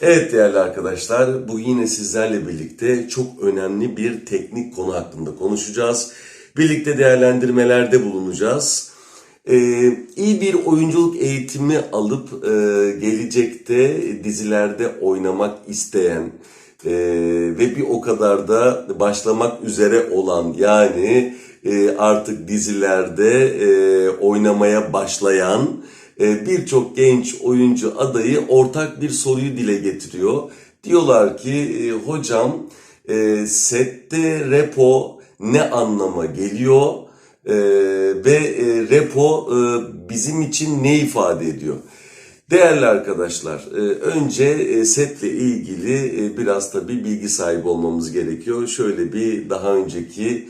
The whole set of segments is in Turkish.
Evet değerli arkadaşlar, bu yine sizlerle birlikte çok önemli bir teknik konu hakkında konuşacağız. Birlikte değerlendirmelerde bulunacağız. Ee, iyi bir oyunculuk eğitimi alıp e, gelecekte dizilerde oynamak isteyen e, ve bir o kadar da başlamak üzere olan yani e, artık dizilerde e, oynamaya başlayan birçok genç oyuncu adayı ortak bir soruyu dile getiriyor. Diyorlar ki e, hocam e, sette repo ne anlama geliyor E, ve e, repo e, bizim için ne ifade ediyor? Değerli arkadaşlar, önce setle ilgili biraz tabii bilgi sahibi olmamız gerekiyor. Şöyle bir daha önceki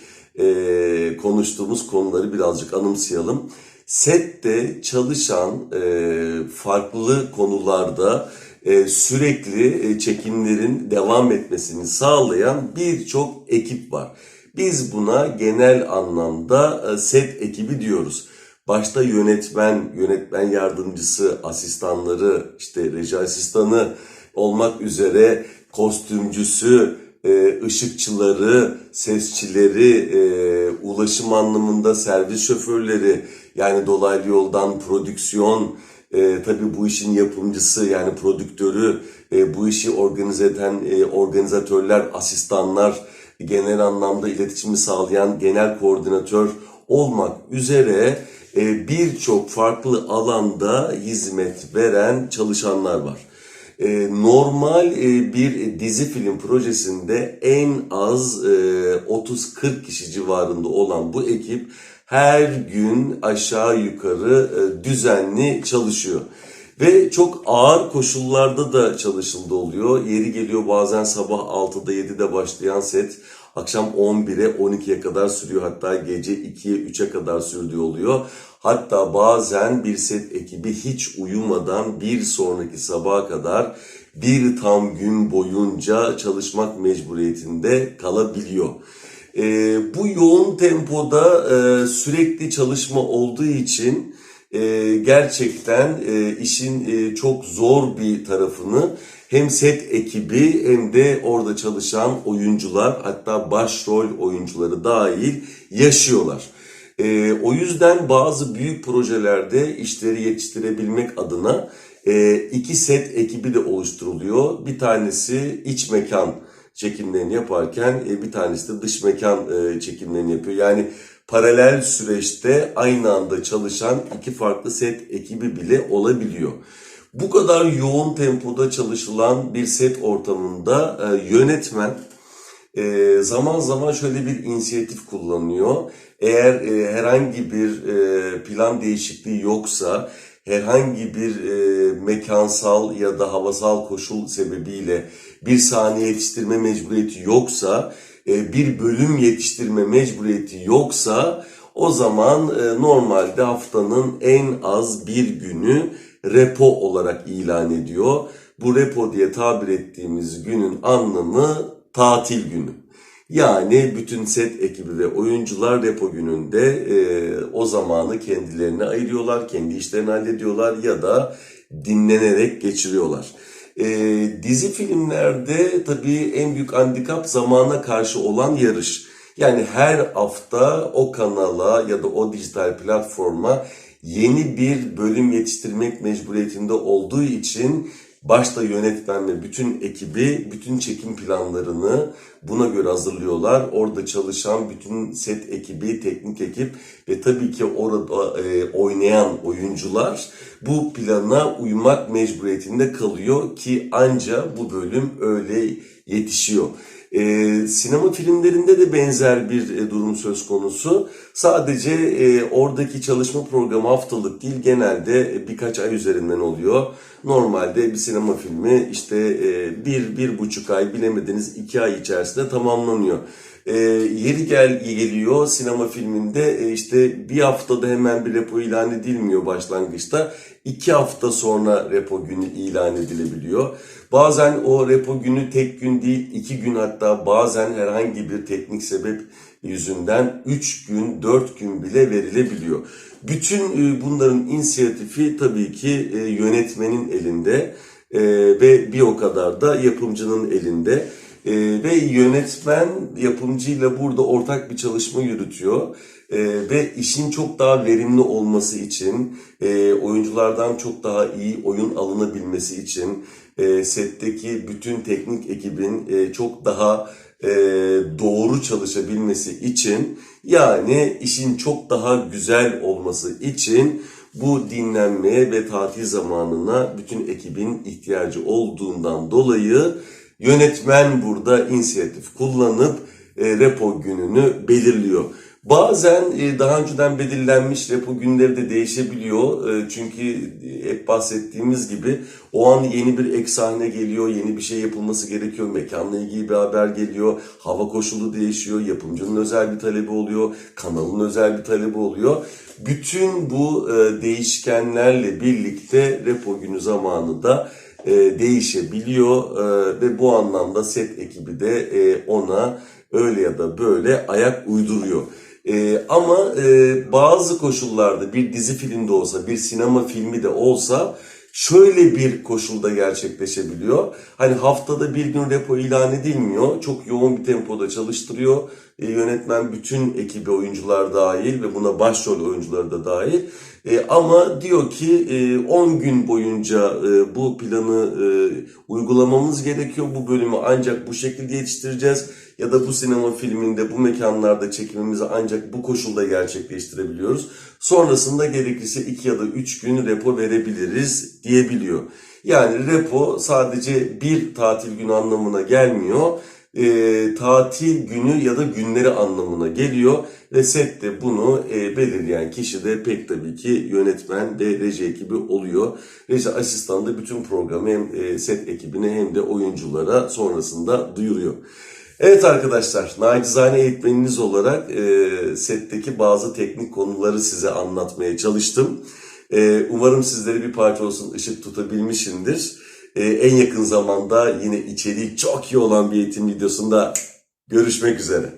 konuştuğumuz konuları birazcık anımsayalım. Sette çalışan e, farklı konularda e, sürekli e, çekimlerin devam etmesini sağlayan birçok ekip var. Biz buna genel anlamda e, set ekibi diyoruz. Başta yönetmen, yönetmen yardımcısı, asistanları, işte reji asistanı olmak üzere kostümcüsü, e, ışıkçıları, sesçileri, e, ulaşım anlamında servis şoförleri, yani dolaylı yoldan prodüksiyon, e, tabii bu işin yapımcısı yani prodüktörü, e, bu işi organize eden e, organizatörler, asistanlar, genel anlamda iletişimi sağlayan genel koordinatör olmak üzere birçok farklı alanda hizmet veren çalışanlar var. E, normal e, bir dizi film projesinde en az e, 30-40 kişi civarında olan bu ekip her gün aşağı yukarı e, düzenli çalışıyor. Ve çok ağır koşullarda da çalışıldı oluyor. Yeri geliyor bazen sabah 6'da 7'de başlayan set akşam 11'e 12'ye kadar sürüyor. Hatta gece 2'ye 3'e kadar sürdüğü oluyor. Hatta bazen bir set ekibi hiç uyumadan bir sonraki sabaha kadar bir tam gün boyunca çalışmak mecburiyetinde kalabiliyor. Ee, bu yoğun tempoda e, sürekli çalışma olduğu için e, gerçekten e, işin e, çok zor bir tarafını hem set ekibi hem de orada çalışan oyuncular hatta başrol oyuncuları dahil yaşıyorlar. E, o yüzden bazı büyük projelerde işleri yetiştirebilmek adına e, iki set ekibi de oluşturuluyor. Bir tanesi iç mekan çekimlerini yaparken e, bir tanesi de dış mekan e, çekimlerini yapıyor. Yani paralel süreçte aynı anda çalışan iki farklı set ekibi bile olabiliyor. Bu kadar yoğun tempoda çalışılan bir set ortamında e, yönetmen e, zaman zaman şöyle bir inisiyatif kullanıyor. Eğer e, herhangi bir e, plan değişikliği yoksa, herhangi bir e, mekansal ya da havasal koşul sebebiyle bir saniye yetiştirme mecburiyeti yoksa, e, bir bölüm yetiştirme mecburiyeti yoksa o zaman e, normalde haftanın en az bir günü repo olarak ilan ediyor. Bu repo diye tabir ettiğimiz günün anlamı tatil günü. Yani bütün set ekibi ve oyuncular repo gününde e, o zamanı kendilerine ayırıyorlar, kendi işlerini hallediyorlar ya da dinlenerek geçiriyorlar. E, dizi filmlerde tabii en büyük handikap zamana karşı olan yarış. Yani her hafta o kanala ya da o dijital platforma yeni bir bölüm yetiştirmek mecburiyetinde olduğu için başta yönetmen ve bütün ekibi, bütün çekim planlarını buna göre hazırlıyorlar. Orada çalışan bütün set ekibi, teknik ekip ve tabii ki orada e, oynayan oyuncular bu plana uymak mecburiyetinde kalıyor ki anca bu bölüm öyle yetişiyor. E, sinema filmlerinde de benzer bir e, durum söz konusu. Sadece e, oradaki çalışma programı haftalık değil genelde e, birkaç ay üzerinden oluyor. Normalde bir sinema filmi işte e, bir, bir buçuk ay bilemediniz iki ay içerisinde tamamlanıyor. E, yeri gel geliyor sinema filminde e, işte bir haftada hemen bir repo ilan edilmiyor başlangıçta. iki hafta sonra repo günü ilan edilebiliyor. Bazen o repo günü tek gün değil iki gün hatta bazen herhangi bir teknik sebep yüzünden 3 gün 4 gün bile verilebiliyor. Bütün e, bunların inisiyatifi tabii ki e, yönetmenin elinde e, ve bir o kadar da yapımcının elinde. Ve yönetmen yapımcıyla burada ortak bir çalışma yürütüyor. E, ve işin çok daha verimli olması için, e, oyunculardan çok daha iyi oyun alınabilmesi için, e, setteki bütün teknik ekibin e, çok daha e, doğru çalışabilmesi için, yani işin çok daha güzel olması için bu dinlenmeye ve tatil zamanına bütün ekibin ihtiyacı olduğundan dolayı Yönetmen burada inisiyatif kullanıp e, repo gününü belirliyor. Bazen e, daha önceden belirlenmiş repo günleri de değişebiliyor. E, çünkü e, hep bahsettiğimiz gibi o an yeni bir ek geliyor, yeni bir şey yapılması gerekiyor, mekanla ilgili bir haber geliyor, hava koşulu değişiyor, yapımcının özel bir talebi oluyor, kanalın özel bir talebi oluyor. Bütün bu değişkenlerle birlikte repo günü zamanı da değişebiliyor ve bu anlamda set ekibi de ona öyle ya da böyle ayak uyduruyor. E, ama e, bazı koşullarda bir dizi filmde olsa, bir sinema filmi de olsa şöyle bir koşulda gerçekleşebiliyor. Hani haftada bir gün repo ilan edilmiyor. Çok yoğun bir tempoda çalıştırıyor. E, yönetmen bütün ekibi oyuncular dahil ve buna başrol oyuncuları da dahil. E, ama diyor ki e, 10 gün boyunca e, bu planı e, uygulamamız gerekiyor. Bu bölümü ancak bu şekilde yetiştireceğiz. Ya da bu sinema filminde bu mekanlarda çekimimizi ancak bu koşulda gerçekleştirebiliyoruz. Sonrasında gerekirse 2 ya da 3 gün repo verebiliriz diyebiliyor. Yani repo sadece bir tatil günü anlamına gelmiyor e, tatil günü ya da günleri anlamına geliyor ve sette bunu e, belirleyen kişi de pek tabii ki yönetmen ve reji ekibi oluyor. Reji asistanı da bütün programı hem e, set ekibine hem de oyunculara sonrasında duyuruyor. Evet arkadaşlar, nacizane eğitmeniniz olarak e, setteki bazı teknik konuları size anlatmaya çalıştım. E, umarım sizleri bir parça olsun ışık tutabilmişimdir. Ee, en yakın zamanda yine içeriği çok iyi olan bir eğitim videosunda görüşmek üzere.